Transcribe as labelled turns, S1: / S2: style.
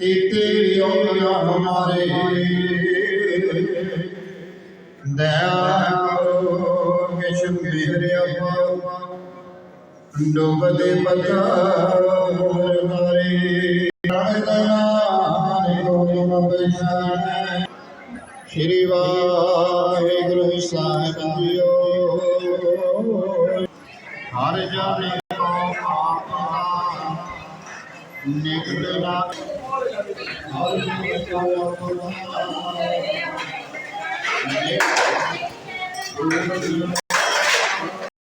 S1: ਤਕ ਗੁਰੂ ਯੋਗ ਹਮਾਰੇ। ਦਇਆ ਕਰੋ ਕਿਛ ਮੇਰੇ ਆਪਾ ਡੋਬਦੇ ਪਤਾ ਮਾਰੇ ਸ਼੍ਰੀ ਵਾਹਿਗੁਰੂ ਸਾਹਿਬ ਜੀਓ ਹਰ ਜਾਣੇ মেঘলা